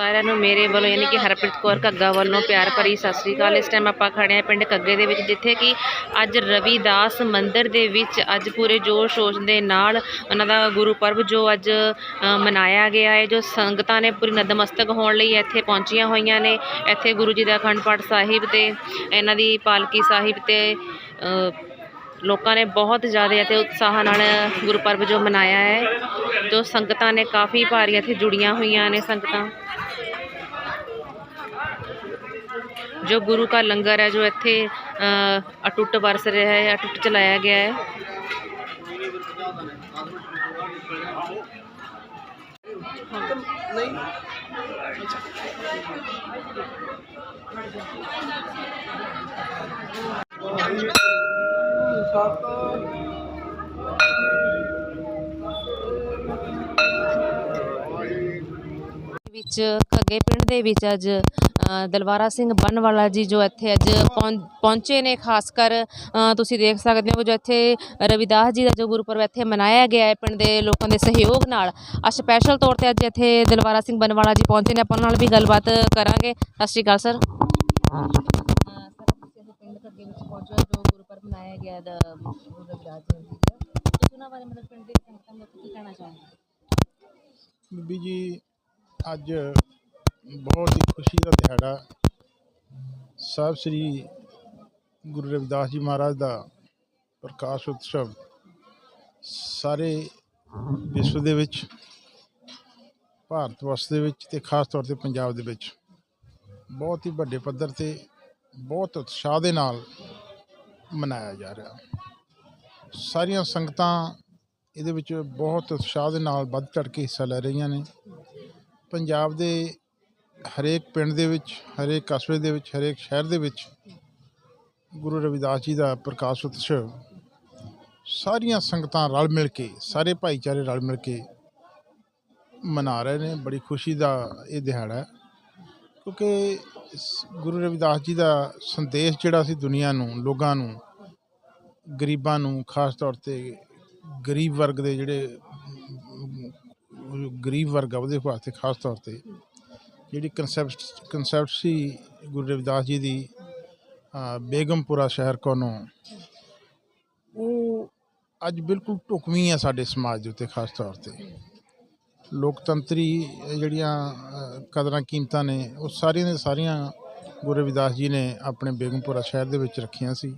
ਸਾਰਿਆਂ ਨੂੰ ਮੇਰੇ ਵੱਲੋਂ ਯਾਨੀ ਕਿ ਹਰਪ੍ਰੀਤ ਕੌਰ ਘੱਗਾ ਵੱਲੋਂ ਪਿਆਰ ਭਰੀ ਸਤਿ ਸ੍ਰੀ ਅਕਾਲ। ਇਸ ਟਾਈਮ ਆਪਾਂ ਖੜੇ ਹਾਂ ਪਿੰਡ ਘੱਗੇ ਦੇ ਵਿੱਚ, ਜਿੱਥੇ ਕਿ ਅੱਜ ਰਵੀਦਾਸ ਮੰਦਿਰ ਦੇ ਵਿੱਚ ਅੱਜ ਪੂਰੇ ਜੋਰ ਸ਼ੋਰ ਦੇ ਨਾਲ ਉਹਨਾਂ ਦਾ ਗੁਰੂ ਪਰਬ ਜੋ ਅੱਜ ਮਨਾਇਆ ਗਿਆ ਹੈ, ਜੋ ਸੰਗਤਾਂ ਨੇ ਪੂਰੀ ਨਤਮਸਤਕ ਹੋਣ ਲਈ ਇੱਥੇ ਪਹੁੰਚੀਆਂ ਹੋਈਆਂ ਨੇ। ਇੱਥੇ ਗੁਰੂ ਜੀ ਦਾ ਅਖੰਡ ਪਾਠ ਸਾਹਿਬ ਤੇ ਇਹਨਾਂ ਦੀ ਪਾਲਕੀ ਸਾਹਿਬ ਤੇ ਲੋਕਾਂ ਨੇ ਬਹੁਤ ਜ਼ਿਆਦਾ ਅਤੇ ਉਤਸ਼ਾਹ ਨਾਲ ਗੁਰਪੁਰਬ ਜੋ ਮਨਾਇਆ ਹੈ। ਜੋ ਸੰਗਤਾਂ ਨੇ ਕਾਫੀ ਭਾਰੀ ਇੱਥੇ ਜੁੜੀਆਂ ਹੋਈਆਂ ਨੇ ਸੰਗਤਾਂ। ਜੋ ਗੁਰੂ ਕਾ ਲੰਗਰ ਹੈ ਜੋ ਇੱਥੇ ਅ, ਅਟੁੱਟ ਵਰਸ ਰਿਹਾ ਹੈ ਅਟੁੱਟ ਚਲਾਇਆ ਗਿਆ ਹੈ ਵਿੱਚ ਖੱਗੇ ਪਿੰਡ ਦੇ ਵਿੱਚ ਅੱਜ ਅ, ਦਲਵਾਰਾ ਸਿੰਘ ਬੰਨਵਾਲਾ ਜੀ ਜੋ ਇੱਥੇ ਅੱਜ ਪਹੁੰ- ਪਹੁੰਚੇ ਨੇ ਖਾਸ ਕਰ ਅ, ਤੁਸੀਂ ਦੇਖ ਸਕਦੇ ਹੋ ਜੋ ਇੱਥੇ ਰਵਿਦਾਸ ਜੀ ਦਾ ਜੋ ਗੁਰਪੁਰਬ ਇੱਥੇ ਮਨਾਇਆ ਗਿਆ ਹੈ ਪਿੰਡ ਦੇ ਲੋਕਾਂ ਦੇ ਸਹਿਯੋਗ ਨਾਲ। ਆ ਸਪੈਸ਼ਲ ਤੌਰ ਤੇ ਅੱਜ ਇੱਥੇ ਦਲਵਾਰਾ ਸਿੰਘ ਬੰਨਵਾਲਾ ਜੀ ਪਹੁੰਚੇ ਨੇ। ਆਪਾਂ ਉਹਨਾਂ ਨਾਲ ਵੀ ਗੱਲਬਾਤ ਕਰਾਂਗੇ। ਸਤਿ ਸ਼੍ਰੀ ਅਕਾਲ ਸਰ। ਪਿੰਡ ਖੱਗੇ ਵਿੱਚ ਪਹੁੰਚੇ ਜੋ ਗੁਰਪੁਰਬ ਮਨਾਇਆ ਗਿਆ ਹੈ ਰਵਿਦਾਸ ਜੀ ਦਾ। ਤੁਸੀਂ ਉਹਨਾਂ ਬਾਰੇ ਮਤਲਬ ਪਿੰਡ ਦੇ ਸੰਗਤਾਂ ਨੂੰ ਕੀ ਕਹਿਣਾ ਚਾਹੁੰਦੇ ਬੀਬੀ ਜੀ ਅੱਜ ਬਹੁਤ ਹੀ ਖੁਸ਼ੀ ਦਾ ਦਿਹਾੜਾ ਸਾਹਿਬ ਸ੍ਰੀ ਗੁਰੂ ਰਵਿਦਾਸ ਜੀ ਮਹਾਰਾਜ ਦਾ ਪ੍ਰਕਾਸ਼ ਉਤਸਵ ਸਾਰੇ ਵਿਸ਼ਵ ਦੇ ਵਿੱਚ, ਭਾਰਤ ਵਰਸ਼ ਦੇ ਵਿੱਚ ਤੇ ਖਾਸ ਤੌਰ ਤੇ ਪੰਜਾਬ ਦੇ ਵਿੱਚ ਬਹੁਤ ਹੀ ਵੱਡੇ ਪੱਧਰ ਤੇ ਬਹੁਤ ਉਤਸ਼ਾਹ ਦੇ ਨਾਲ ਮਨਾਇਆ ਜਾ ਰਿਹਾ। ਸਾਰੀਆਂ ਸੰਗਤਾਂ ਇਹਦੇ ਵਿੱਚ ਬਹੁਤ ਉਤਸ਼ਾਹ ਦੇ ਨਾਲ ਵੱਧ ਚੜ ਕੇ ਹਿੱਸਾ ਲੈ ਰਹੀਆਂ ਨੇ। ਪੰਜਾਬ ਦੇ ਹਰੇਕ ਪਿੰਡ ਦੇ ਵਿੱਚ, ਹਰੇਕ ਕਸਬੇ ਦੇ ਵਿੱਚ, ਹਰੇਕ ਸ਼ਹਿਰ ਦੇ ਵਿੱਚ ਗੁਰੂ ਰਵਿਦਾਸ ਜੀ ਦਾ ਪ੍ਰਕਾਸ਼ ਉਤਸਵ, ਸਾਰੀਆਂ ਸੰਗਤਾਂ ਰਲ ਮਿਲ ਕੇ, ਸਾਰੇ ਭਾਈਚਾਰੇ ਰਲ ਮਿਲ ਕੇ ਮਨਾ ਰਹੇ ਨੇ। ਬੜੀ ਖੁਸ਼ੀ ਦਾ ਇਹ ਦਿਹਾੜਾ ਕਿਉਂਕਿ ਸ- ਗੁਰੂ ਰਵਿਦਾਸ ਜੀ ਦਾ ਸੰਦੇਸ਼ ਜਿਹੜਾ ਸੀ ਦੁਨੀਆ ਨੂੰ, ਲੋਕਾਂ ਨੂੰ, ਗਰੀਬਾਂ ਨੂੰ, ਖਾਸ ਤੌਰ ਤੇ ਗਰੀਬ ਵਰਗ ਦੇ ਜਿਹੜੇ ਗਰੀਬ ਵਰਗ ਆ ਉਹਦੇ ਵਾਸਤੇ ਖਾਸ ਤੌਰ ਤੇ। ਜਿਹੜੀ ਕਨਸੈਪਟ ਕਨਸੈਪਟ ਸੀ ਗੁਰੂ ਰਵਿਦਾਸ ਜੀ ਦੀ ਬੇਗਮਪੁਰਾ ਸ਼ਹਿਰ ਕੋਲੋਂ। ਉਹ ਅੱਜ ਬਿਲਕੁਲ ਢੁਕਵੀਂ ਆ ਸਾਡੇ ਸਮਾਜ ਦੇ ਉੱਤੇ ਖਾਸ ਤੌਰ ਤੇ। ਲੋਕਤੰਤਰੀ ਜਿਹੜੀਆਂ ਕਦਰਾਂ ਕੀਮਤਾਂ ਨੇ, ਉਹ ਸਾਰੀਆਂ ਦੀਆਂ ਸਾਰੀਆਂ ਗੁਰੂ ਰਵਿਦਾਸ ਜੀ ਨੇ ਆਪਣੇ ਬੇਗਮਪੁਰਾ ਸ਼ਹਿਰ ਦੇ ਵਿੱਚ ਰੱਖੀਆਂ ਸੀ।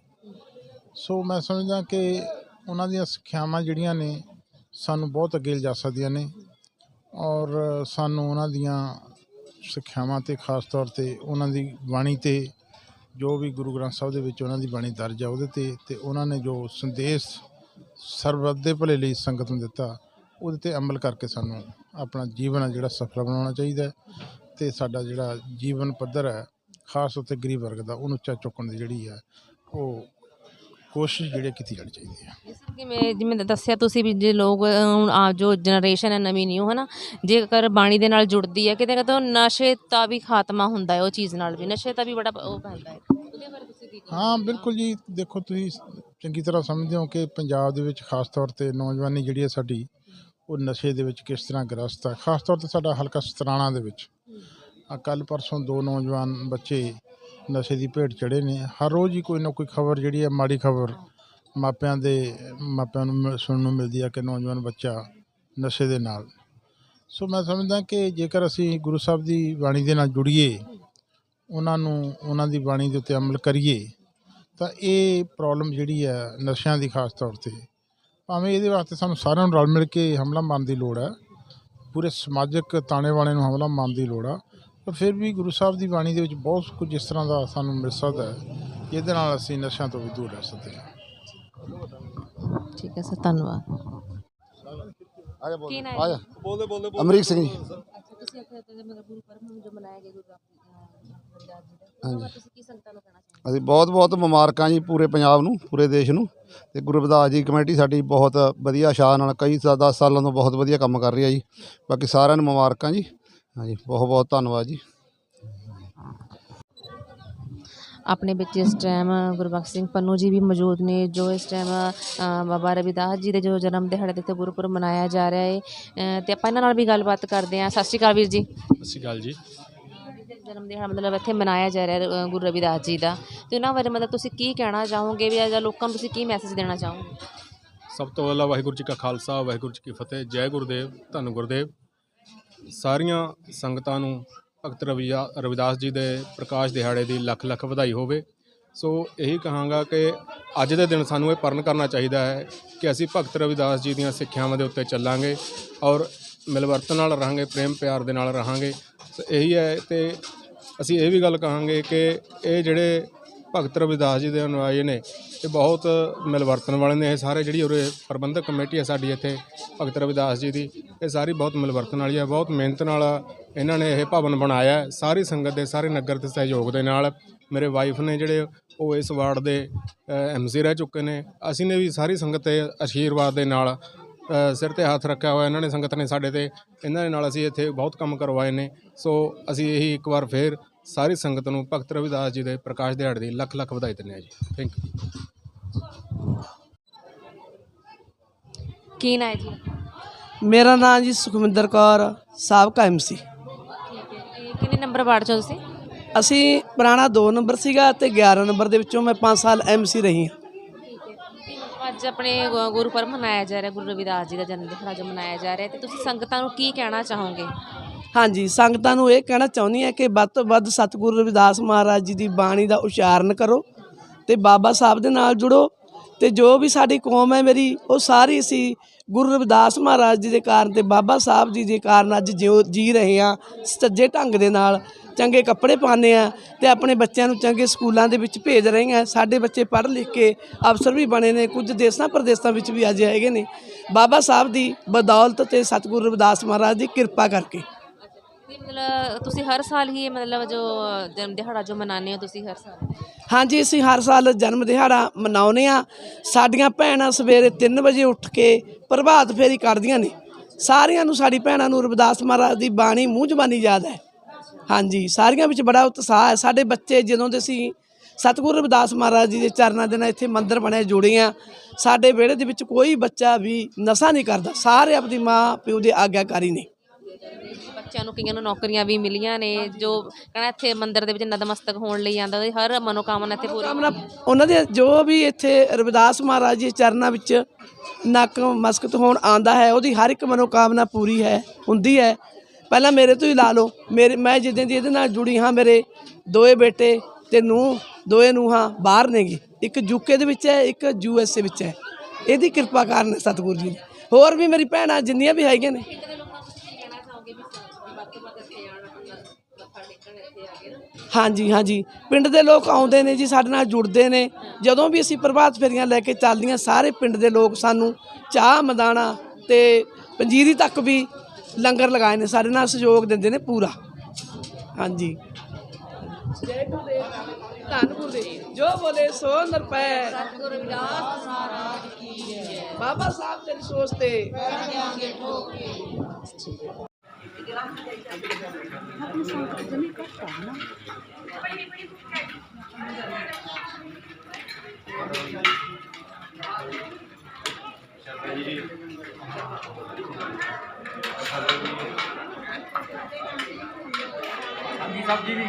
ਸੋ ਮੈਂ ਸਮਝਦਾ ਕਿ ਉਹਨਾਂ ਦੀਆਂ ਸਿੱਖਿਆਵਾਂ ਜਿਹੜੀਆਂ ਨੇ, ਸਾਨੂੰ ਬਹੁਤ ਅੱਗੇ ਲਿਜਾ ਸਕਦੀਆਂ ਨੇ। ਔਰ ਸਾਨੂੰ ਉਹਨਾਂ ਦੀਆਂ ਸਿੱਖਿਆਵਾਂ ਤੇ ਖਾਸ ਤੌਰ ਤੇ ਉਹਨਾਂ ਦੀ ਬਾਣੀ ਤੇ ਜੋ ਵੀ ਗੁਰੂ ਗ੍ਰੰਥ ਸਾਹਿਬ ਦੇ ਵਿੱਚ ਉਹਨਾਂ ਦੀ ਬਾਣੀ ਦਰਜ ਆ ਉਹਦੇ ਤੇ ਤੇ ਉਹਨਾਂ ਨੇ ਜੋ ਸੰਦੇਸ਼ ਸਰਬੱਤ ਦੇ ਭਲੇ ਲਈ ਸੰਗਤ ਨੂੰ ਦਿੱਤਾ, ਉਹਦੇ ਤੇ ਅਮਲ ਕਰਕੇ ਸਾਨੂੰ ਆਪਣਾ ਜੀਵਨ ਆ ਜਿਹੜਾ ਸਫਲ ਬਣਾਉਣਾ ਚਾਹੀਦਾ ਹੈ ਤੇ ਸਾਡਾ ਜਿਹੜਾ ਜੀਵਨ ਪੱਧਰ ਹੈ, ਖਾਸ ਉੱਤੇ ਗਰੀਬ ਵਰਗ ਦਾ, ਉਹਨੂੰ ਉੱਚਾ ਚੁੱਕਣ ਦੀ ਜਿਹੜੀ ਹੈ, ਉਹ ਕੋਸ਼ਿਸ਼ ਜਿਹੜੀ ਕੀਤੀ ਜਾਣੀ ਚਾਹੀਦੀ ਹੈ। ਮੈਂ ਜਿਵੇਂ ਦੱਸਿਆ ਤੁਸੀਂ ਵੀ ਜੇ ਲੋਕ ਹੁਣ ਆ ਜੋ ਜਨਰੇਸ਼ਨ ਹੈ ਨਵੀਂ ਨਿਊ ਹੈ ਨਾ ਜੇਕਰ ਬਾਣੀ ਦੇ ਨਾਲ ਜੁੜਦੀ ਹੈ ਕਿਤੇ ਕਿਤੇ ਨਸ਼ੇ ਦਾ ਵੀ ਖਾਤਮਾ ਹੁੰਦਾ ਹੈ ਉਹ ਚੀਜ਼ ਨਾਲ ਵੀ। ਨਸ਼ੇ ਦਾ ਵੀ ਬੜਾ ਉਹ ਪੈਂਦਾ ਹੈ। ਉਹਦੇ ਬਾਰੇ ਤੁਸੀਂ ਕੀ ਕਹੋਗੇ? ਹਾਂ ਬਿਲਕੁਲ ਜੀ। ਦੇਖੋ ਤੁਸੀਂ ਚੰਗੀ ਤਰ੍ਹਾਂ ਸਮਝਦੇ ਹੋ ਕਿ ਪੰਜਾਬ ਦੇ ਵਿੱਚ ਖਾਸ ਤੌਰ ਤੇ ਨੌਜਵਾਨੀ ਜਿਹੜੀ ਹੈ ਸਾਡੀ ਉਹ ਨਸ਼ੇ ਦੇ ਵਿੱਚ ਕਿਸ ਤਰ੍ਹਾਂ ਗ੍ਰਸਤ ਹੈ। ਖਾਸ ਤੌਰ ਤੇ ਸਾਡਾ ਹਲਕਾ ਸਤਰਾਣਾ ਦੇ ਵਿੱਚ। ਆ ਕੱਲ ਪਰਸੋਂ ਦੋ ਨੌਜਵਾਨ ਬੱਚੇ ਨਸ਼ੇ ਦੀ ਭੇਟ ਚੜੇ ਨੇ। ਹਰ ਰੋਜ਼ ਹੀ ਕੋਈ ਨਾ ਕੋਈ ਖਬਰ ਜਿਹੜੀ ਹੈ ਮਾੜੀ ਖਬਰ ਮਾਪਿਆਂ ਦੇ, ਮਾਪਿਆਂ ਨੂੰ ਮਿਲ- ਸੁਣਨ ਨੂੰ ਮਿਲਦੀ ਹੈ ਕਿ ਨੌਜਵਾਨ ਬੱਚਾ ਨਸ਼ੇ ਦੇ ਨਾਲ। ਸੋ ਮੈਂ ਸਮਝਦਾ ਕਿ ਜੇਕਰ ਅਸੀਂ ਗੁਰੂ ਸਾਹਿਬ ਦੀ ਬਾਣੀ ਦੇ ਨਾਲ ਜੁੜੀਏ, ਉਹਨਾਂ ਨੂੰ, ਉਹਨਾਂ ਦੀ ਬਾਣੀ ਦੇ ਉੱਤੇ ਅਮਲ ਕਰੀਏ, ਤਾਂ ਇਹ ਪ੍ਰੋਬਲਮ ਜਿਹੜੀ ਹੈ ਨਸ਼ਿਆਂ ਦੀ ਖਾਸ ਤੌਰ ਤੇ। ਭਾਵੇਂ ਇਹਦੇ ਵਾਸਤੇ ਸਾਨੂੰ ਸਾਰਿਆਂ ਨੂੰ ਰਲ ਮਿਲ ਕੇ ਹਮਲਾ ਮਾਰਨ ਦੀ ਲੋੜ ਹੈ, ਪੂਰੇ ਸਮਾਜਿਕ ਤਾਣੇ ਵਾਲੇ ਨੂੰ ਹਮਲਾ ਮਾਰਨ ਦੀ ਲੋੜ ਆ ਪਰ ਫਿਰ ਵੀ ਗੁਰੂ ਸਾਹਿਬ ਦੀ ਬਾਣੀ ਦੇ ਵਿੱਚ ਬਹੁਤ ਕੁਝ ਇਸ ਤਰ੍ਹਾਂ ਦਾ ਸਾਨੂੰ ਮਿਲ ਸਕਦਾ ਹੈ ਜਿਹਦੇ ਨਾਲ ਅਸੀਂ ਨਸ਼ਿਆਂ ਤੋਂ ਵੀ ਦੂਰ ਰਹਿ ਸਕਦੇ ਹਾਂ। ਠੀਕ ਹੈ ਸਰ ਧੰਨਵਾਦ। ਆ ਜਾ ਕੀ ਨਾਮ ਆ ਹੈ ਜਾ ਬੋਲਦੇ ਬੋਲਦੇ ਅਮਰੀਕ ਸਿੰਘ ਜੀ। ਅੱਛਾ ਤੁਸੀਂ ਇੱਥੇ ਤੇ ਮਤਲਬ ਗੁਰੂ ਪਰਬ ਨੂੰ ਜੋ ਮਨਾਇਆ ਗਿਆ ਗੁਰੂ ਰਵਿਦਾਸ ਜੀ ਦਾ ਉਹਦੇ ਬਾਰੇ ਤੁਸੀਂ ਕੀ ਸੰਗਤਾਂ ਨੂੰ ਕਹਿਣਾ ਚਾਹੁੰਦੇ ਅਸੀਂ ਬਹੁਤ ਬਹੁਤ ਮੁਬਾਰਕਾਂ ਜੀ ਪੂਰੇ ਪੰਜਾਬ ਨੂੰ ਪੂਰੇ ਦੇਸ਼ ਨੂੰ। ਤੇ ਗੁਰੂ ਰਵਿਦਾਸ ਜੀ ਕਮੇਟੀ ਸਾਡੀ ਬਹੁਤ ਵਧੀਆ ਸ਼ਾਨ ਨਾਲ ਕਈ 10 ਸਾਲਾਂ ਤੋਂ ਬਹੁਤ ਵਧੀਆ ਕੰਮ ਕਰ ਰਹੀ ਹੈ ਜੀ। ਬਾਕੀ ਸਾਰਿਆਂ ਨੂੰ ਮੁਬਾਰਕਾਂ ਜੀ। ਹਾਂਜੀ ਬਹੁਤ ਬਹੁਤ ਧੰਨਵਾਦ ਜੀ। ਆਪਣੇ ਵਿੱਚ ਇਸ ਟਾਈਮ ਗੁਰਬਖਸ਼ ਸਿੰਘ ਪੰਨੂ ਜੀ ਵੀ ਮੌਜੂਦ ਨੇ ਜੋ ਇਸ ਟਾਈਮ ਬਾਬਾ ਰਵਿਦਾਸ ਜੀ ਦੇ ਜੋ ਜਨਮ ਦਿਹਾੜੇ ਦੇ ਉੱਤੇ ਗੁਰਪੁਰਬ ਮਨਾਇਆ ਜਾ ਰਿਹਾ ਹੈ ਤੇ ਆਪਾਂ ਇਹਨਾਂ ਨਾਲ ਵੀ ਗੱਲਬਾਤ ਕਰਦੇ ਹਾਂ ਸਤਿ ਸ਼੍ਰੀ ਅਕਾਲ ਵੀਰ ਜੀ। ਸਤਿ ਸ਼੍ਰੀ ਅਕਾਲ ਜੀ। ਜਨਮ ਦਿਹਾੜਾ ਮਤਲਬ ਇੱਥੇ ਮਨਾਇਆ ਜਾ ਰਿਹਾ ਗੁਰੂ ਰਵਿਦਾਸ ਜੀ ਦਾ। ਤੇ ਉਹਨਾਂ ਬਾਰੇ ਮਤਲਬ ਤੁਸੀਂ ਕੀ ਕਹਿਣਾ ਚਾਹੋਗੇ ਵੀ ਜਾਂ ਲੋਕਾਂ ਨੂੰ ਤੁਸੀਂ ਕੀ ਮੈਸੇਜ ਦੇਣਾ ਚਾਹੋਗੇ? ਸਭ ਤੋਂ ਪਹਿਲਾਂ ਵਾਹਿਗੁਰੂ ਜੀ ਕਾ ਖਾਲਸਾ ਵਾਹਿਗੁਰੂ ਜੀ ਕੀ ਫਤਿਹ। ਜੈ ਗੁਰਦੇਵ ਧੰਨ ਗੁਰਦੇਵ। ਸਾਰੀਆਂ ਸੰਗਤਾਂ ਨੂੰ ਭਗਤ ਰਵਿਆ ਰਵਿਦਾਸ ਜੀ ਦੇ ਪ੍ਰਕਾਸ਼ ਦਿਹਾੜੇ ਦੀ ਲੱਖ ਲੱਖ ਵਧਾਈ ਹੋਵੇ। ਸੋ ਇਹੀ ਕਹਾਂਗਾ ਕਿ ਅੱਜ ਦੇ ਦਿਨ ਸਾਨੂੰ ਇਹ ਪਰਨ ਕਰਨਾ ਚਾਹੀਦਾ ਹੈ ਕਿ ਅਸੀਂ ਭਗਤ ਰਵਿਦਾਸ ਜੀ ਦੀਆਂ ਸਿੱਖਿਆਵਾਂ ਦੇ ਉੱਤੇ ਚੱਲਾਂਗੇ ਔਰ ਮਿਲਵਰਤਨ ਨਾਲ ਰਹਾਂਗੇ, ਪ੍ਰੇਮ ਪਿਆਰ ਦੇ ਨਾਲ ਰਹਾਂਗੇ। ਸੋ ਇਹੀ ਹੈ ਤੇ ਅਸੀਂ ਇਹ ਵੀ ਗੱਲ ਕਹਾਂਗੇ ਕਿ ਇਹ ਜਿਹੜੇ ਭਗਤ ਰਵਿਦਾਸ ਜੀ ਦੇ ਅਨੁਆਈ ਨੇ ਇਹ ਬਹੁਤ ਮਿਲਵਰਤਨ ਵਾਲੇ ਨੇ ਇਹ ਸਾਰੇ ਜਿਹੜੀ ਉਰੇ ਪ੍ਰਬੰਧਕ ਕਮੇਟੀ ਹੈ ਸਾਡੀ ਇੱਥੇ, ਭਗਤ ਰਵਿਦਾਸ ਜੀ ਦੀ, ਇਹ ਸਾਰੀ ਬਹੁਤ ਮਿਲਵਰਤਨ ਵਾਲੀ ਹੈ ਬਹੁਤ ਮਿਹਨਤ ਨਾਲ ਇਹਨਾਂ ਨੇ ਇਹ ਭਵਨ ਬਣਾਇਆ ਸਾਰੀ ਸੰਗਤ ਦੇ, ਸਾਰੇ ਨਗਰ ਦੇ ਸਹਿਯੋਗ ਦੇ ਨਾਲ ਮੇਰੇ ਵਾਈਫ ਨੇ ਜਿਹੜੇ ਉਹ ਇਸ ਵਾਰਡ ਦੇ ਐਮਸੀ ਰਹਿ ਚੁੱਕੇ ਨੇ। ਅਸੀਂ ਨੇ ਵੀ ਸਾਰੀ ਸੰਗਤ ਦੇ ਆਸ਼ੀਰਵਾਦ ਦੇ ਨਾਲ ਸਿਰ ਤੇ ਹੱਥ ਰੱਖਿਆ ਹੋਇਆ ਇਹਨਾਂ ਨੇ ਸੰਗਤ ਨੇ ਸਾਡੇ ਤੇ, ਇਹਨਾਂ ਦੇ ਨਾਲ ਅਸੀਂ ਇੱਥੇ ਬਹੁਤ ਕੰਮ ਕਰਵਾਏ ਨੇ। ਸੋ ਅਸੀਂ ਇਹੀ ਇੱਕ ਵਾਰ ਫੇਰ ਸਾਰੀ ਸੰਗਤ ਨੂੰ ਭਗਤ ਰਵਿਦਾਸ ਜੀ ਦੇ ਪ੍ਰਕਾਸ਼ ਦਿਹਾੜੇ ਦੀ ਲੱਖ ਲੱਖ ਵਧਾਈ ਦਿੰਦੇ ਹਾਂ ਜੀ। ਥੈਂਕ ਯੂ ਕੀ ਨਾਂ ਹੈ ਜੀ? ਮੇਰਾ ਨਾਮ ਜੀ ਸੁਖਮਿੰਦਰ ਕੌਰ ਸਾਬਕਾ ਐਮਸੀ ਠੀਕ ਹੈ ਇਹ ਕਿੰਨੇ ਨੰਬਰ ਵਾਰਡ ਚੋਂ ਤੁਸੀਂ ਅਸੀਂ ਪੁਰਾਣਾ 2 ਨੰਬਰ ਸੀਗਾ ਤੇ 11 ਨੰਬਰ ਦੇ ਵਿੱਚੋਂ ਮੈਂ 5 ਸਾਲ ਐਮਸੀ ਰਹੀ ਹਾਂ। ਅੱਜ ਆਪਣੇ ਗੁ- ਗੁਰਪੁਰਬ ਮਨਾਇਆ ਜਾ ਰਿਹਾ ਗੁਰੂ ਰਵਿਦਾਸ ਜੀ ਦਾ ਜਨਮ ਦਿਹਾੜਾ ਜੋ ਮਨਾਇਆ ਜਾ ਰਿਹਾ। ਤੇ ਤੁਸੀਂ ਸੰਗਤਾਂ ਨੂੰ ਕੀ ਕਹਿਣਾ ਚਾਹੋਗੇ? ਹਾਂਜੀ, ਸੰਗਤਾਂ ਨੂੰ ਇਹ ਕਹਿਣਾ ਚਾਹੁੰਦੀ ਹਾਂ ਕਿ ਵੱਧ ਤੋਂ ਵੱਧ ਸਤਿਗੁਰੂ ਰਵਿਦਾਸ ਮਹਾਰਾਜ ਜੀ ਦੀ ਬਾਣੀ ਦਾ ਉਚਾਰਨ ਕਰੋ ਤੇ ਬਾਬਾ ਸਾਹਿਬ ਦੇ ਨਾਲ ਜੁੜੋ ਤੇ ਜੋ ਵੀ ਸਾਡੀ ਕੌਮ ਹੈ ਮੇਰੀ, ਉਹ ਸਾਰੀ ਅਸੀਂ ਗੁਰੂ ਰਵਿਦਾਸ ਮਹਾਰਾਜ ਜੀ ਦੇ ਕਾਰਨ ਤੇ ਬਾਬਾ ਸਾਹਿਬ ਜੀ ਦੇ ਕਾਰਨ ਅੱਜ ਜਿਉ, ਜੀ ਰਹੇ ਹਾਂ ਸੱਜੇ ਢੰਗ ਦੇ ਨਾਲ, ਚੰਗੇ ਕੱਪੜੇ ਪਾਉਂਦੇ ਆ ਤੇ ਆਪਣੇ ਬੱਚਿਆਂ ਨੂੰ ਚੰਗੇ ਸਕੂਲਾਂ ਦੇ ਵਿੱਚ ਭੇਜ ਰਹੇ ਹਾਂ। ਸਾਡੇ ਬੱਚੇ ਪੜ੍ਹ ਲਿਖ ਕੇ ਅਫਸਰ ਵੀ ਬਣੇ ਨੇ, ਕੁਝ ਦੇਸਾਂ ਪ੍ਰਦੇਸਾਂ ਵਿੱਚ ਵੀ ਅੱਜ ਹੈਗੇ ਨੇ। ਬਾਬਾ ਸਾਹਿਬ ਦੀ ਬਦੌਲਤ ਤੇ ਸਤਿਗੁਰੂ ਰਵਿਦਾਸ ਮਹਾਰਾਜ ਦੀ ਕਿਰਪਾ ਕਰਕੇ। ਇਹ ਮਤਲਬ ਤੁਸੀਂ ਹਰ ਸਾਲ ਹੀ ਇਹ ਮਤਲਬ ਜੋ ਜਨਮ ਦਿਹਾੜਾ ਜੋ ਮਨਾਉਂਦੇ ਹੋ ਤੁਸੀਂ ਹਰ ਸਾਲ? ਹਾਂਜੀ, ਅਸੀਂ ਹਰ ਸਾਲ ਜਨਮ ਦਿਹਾੜਾ ਮਨਾਉਂਦੇ ਆ ਸਾਡੀਆਂ ਭੈਣਾਂ ਸਵੇਰੇ 3 ਵਜੇ ਉੱਠ ਕੇ ਪ੍ਰਭਾਤ ਫੇਰੀ ਕਰਦੀਆਂ ਨੇ। ਸਾਰਿਆਂ ਨੂੰ, ਸਾਡੀ ਭੈਣਾਂ ਨੂੰ ਰਵਿਦਾਸ ਮਹਾਰਾਜ ਦੀ ਬਾਣੀ, ਮੂੰਹ ਜ਼ਬਾਨੀ ਯਾਦ ਹੈ। ਹਾਂਜੀ, ਸਾਰੀਆਂ ਵਿੱਚ ਬੜਾ ਉਤਸ਼ਾਹ ਹੈ। ਸਾਡੇ ਬੱਚੇ ਜਦੋਂ ਦੇ ਅਸੀਂ ਸਤਿਗੁਰੂ ਰਵਿਦਾਸ ਮਹਾਰਾਜ ਜੀ ਦੇ ਚਰਨਾਂ ਦੇ ਨਾਲ ਇੱਥੇ ਮੰਦਿਰ ਬਣਿਆ, ਜੁੜੇ ਆ ਸਾਡੇ ਵਿਹੜੇ ਦੇ ਵਿੱਚ ਕੋਈ ਬੱਚਾ ਵੀ ਨਸ਼ਾ ਨਹੀਂ ਕਰਦਾ। ਸਾਰੇ ਆਪਣੀ ਮਾਂ ਪਿਓ ਦੇ ਆਗਿਆਕਾਰੀ ਨੇ। ਬੱਚਿਆਂ ਨੂੰ ਕਈਆਂ ਨੂੰ ਨੌਕਰੀਆਂ ਵੀ ਮਿਲੀਆਂ ਨੇ ਜੋ ਕਹਿੰਦਾ ਇੱਥੇ ਮੰਦਿਰ ਦੇ ਵਿੱਚ ਨਤਮਸਤਕ ਹੋਣ ਲਈ ਆਂਦਾ ਉਹਦੀ ਹਰ ਮਨੋਕਾਮਨਾ ਇੱਥੇ ਪੂਰੀ ਕਾਮਨਾ ਉਹਨਾਂ ਦੇ ਜੋ ਵੀ ਇੱਥੇ ਰਵਿਦਾਸ ਮਹਾਰਾਜ ਜੀ ਦੇ ਚਰਨਾਂ ਵਿੱਚ ਨੱਕ ਮਸਕਤ ਹੋਣ ਆਂਦਾ ਹੈ ਉਹਦੀ ਹਰ ਇੱਕ ਮਨੋਕਾਮਨਾ ਪੂਰੀ ਹੈ ਹੁੰਦੀ ਹੈ। ਪਹਿਲਾਂ ਮੇਰੇ ਤੋਂ ਹੀ ਲਾ ਲਓ ਮੇਰੇ ਮੈਂ ਜਿੱਦਾਂ ਦੀ ਇਹਦੇ ਨਾਲ ਜੁੜੀ ਹਾਂ ਮੇਰੇ ਦੋਏ ਬੇਟੇ ਤੇ ਨੂੰ ਦੋਏ ਨੂੰਹਾਂ ਬਾਹਰ ਨੇਗੇ। ਇੱਕ ਯੂਕੇ ਦੇ ਵਿੱਚ ਹੈ ਇੱਕ ਯੂ ਐਸ ਏ ਵਿੱਚ ਹੈ। ਇਹਦੀ ਕਿਰਪਾ ਕਾਰਨ ਸਤਿਗੁਰੂ ਜੀ ਦੀ। ਹੋਰ ਵੀ ਮੇਰੀ ਭੈਣਾਂ ਜਿੰਨੀਆਂ ਵੀ ਹੈਗੀਆਂ ਨੇ ਹਾਂਜੀ ਹਾਂਜੀ। ਪਿੰਡ ਦੇ ਲੋਕ ਆਉਂਦੇ ਨੇ ਜੀ, ਸਾਡੇ ਨਾਲ ਜੁੜਦੇ ਨੇ। ਜਦੋਂ ਵੀ ਅਸੀਂ ਪ੍ਰਭਾਤ ਫੇਰੀਆਂ ਲੈ ਕੇ ਚੱਲਦੀਆਂ, ਸਾਰੇ ਪਿੰਡ ਦੇ ਲੋਕ ਸਾਨੂੰ ਚਾਹ ਮਦਾਣਾ ਤੇ ਪੰਜੀਰੀ ਤੱਕ ਵੀ ਲੰਗਰ ਲਗਾਏ ਨੇ, ਸਾਡੇ ਨਾਲ ਸਹਿਯੋਗ ਦਿੰਦੇ ਨੇ ਪੂਰਾ। ਹਾਂਜੀ। ਜੈ ਗੁਰਦੇਵ ਧੰਨ ਗੁਰਦੇਵ ਜੋ ਬੋਲੇ, ਸੋ ਨਰਪੈ ਸਤਿਗੁਰੂ ਰਵਿਦਾਸ ਮਹਾਰਾਜ ਕੀ ਜੈ ਬਾਬਾ ਸਾਹਿਬ ਤੇਰੀ ਸੋਚ ਤੇ। अपने सार्वजनिक का कहना सब्जी सब्जी भी